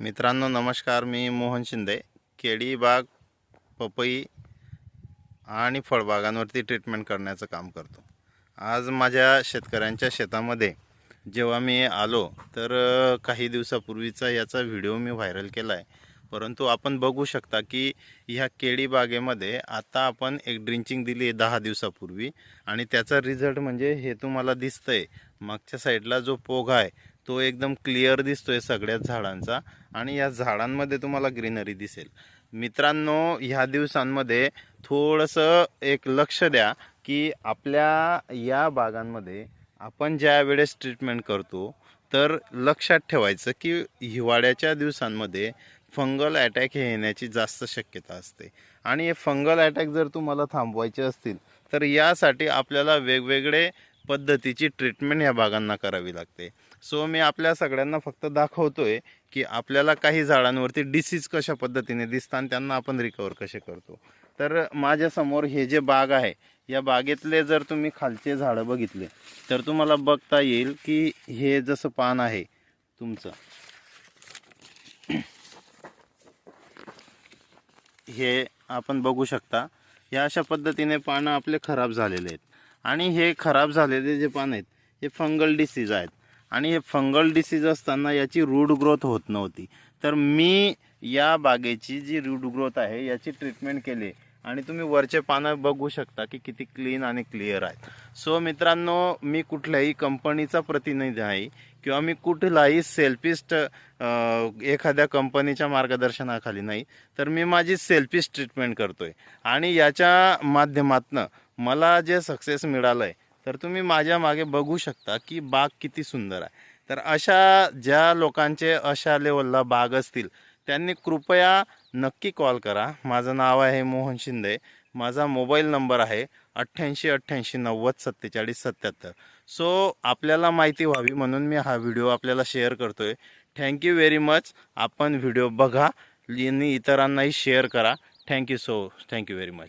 मित्रांनो नमस्कार. मी मोहन शिंदे. केळी बाग पपई आणि फळबागांवरती ट्रीटमेंट करण्याचं काम करतो. आज माझ्या शेतकऱ्यांच्या शेतामध्ये जेव्हा मी आलो तर काही दिवसापूर्वीचा याचा व्हिडिओ मी व्हायरल केला आहे. परंतु आपण बघू शकता की ह्या केळी बागेमध्ये आता आपण एक ड्रिंचिंग दिली आहे दहा दिवसापूर्वी. आणि त्याचा रिझल्ट म्हणजे हे तुम्हाला दिसतंय. मागच्या साईडला जो पोघा आहे तो एकदम क्लिअर दिसतोय सगळ्याच झाडांचा आणि या झाडांमध्ये तुम्हाला ग्रीनरी दिसेल. मित्रांनो ह्या दिवसांमध्ये थोडंसं एक लक्ष द्या की आपल्या या बागांमध्ये आपण ज्या वेळेस ट्रीटमेंट करतो तर लक्षात ठेवायचं की हिवाळ्याच्या दिवसांमध्ये फंगल अटॅक हे येण्याची जास्त शक्यता असते. आणि हे फंगल अटॅक जर तुम्हाला थांबवायचे असतील तर यासाठी आपल्याला वेगवेगळे पद्धतीची ट्रीटमेंट या बागांना करावी लागते. सो मी आपल्या सगळ्यांना फक्त दाखवतो आहे की आपल्याला काही झाडांवरती डिसीज कशा पद्धतीने दिसतात आणि त्यांना आपण रिकवर कसे करतो. तर माझ्यासमोर हे जे बाग आहे या बागेतले जर तुम्ही खालचे झाडं बघितले तर तुम्हाला बघता येईल की हे जसं पान आहे तुमचं. हे आपण बघू शकता. या अशा पद्धतीने पानं आपले खराब झालेले आहेत. आणि हे खराब झालेले जे पान आहेत हे फंगल डिसीज आहेत. आणि हे फंगल डिसीज असताना याची रूट ग्रोथ होत नव्हती. तर मी या बागेची जी रूट ग्रोथ आहे याची ट्रीटमेंट केली. आणि तुम्ही वरचे पानं बघू शकता की किती क्लीन आणि क्लिअर आहेत. सो मित्रांनो मी कुठल्याही कंपनीचा प्रतिनिधी आहे किंवा मी कुठलाही सेल्फिस्ट एखाद्या कंपनीच्या मार्गदर्शनाखाली नाही तर मी माझी सेल्फिश ट्रीटमेंट करतोय. आणि याच्या माध्यमातनं मला जे सक्सेस मिळालं आहे तर तुम्ही माझ्या मागे बघू शकता की बाग किती सुंदर आहे. तर अशा ज्या लोकांचे अशा लेवलला बाग असतील त्यांनी कृपया नक्की कॉल करा. माझं नाव आहे मोहन शिंदे. माझा मोबाईल नंबर आहे अठ्ठ्याऐंशी अठ्ठ्याऐंशी नव्वद सत्तेचाळीस सत्याहत्तर. सो आपल्याला माहिती व्हावी म्हणून मी हा व्हिडिओ आपल्याला शेअर करतो आहे थँक्यू व्हेरी मच आपण व्हिडिओ बघा आणि इतरांनाही शेअर करा. Thank you so thank you very much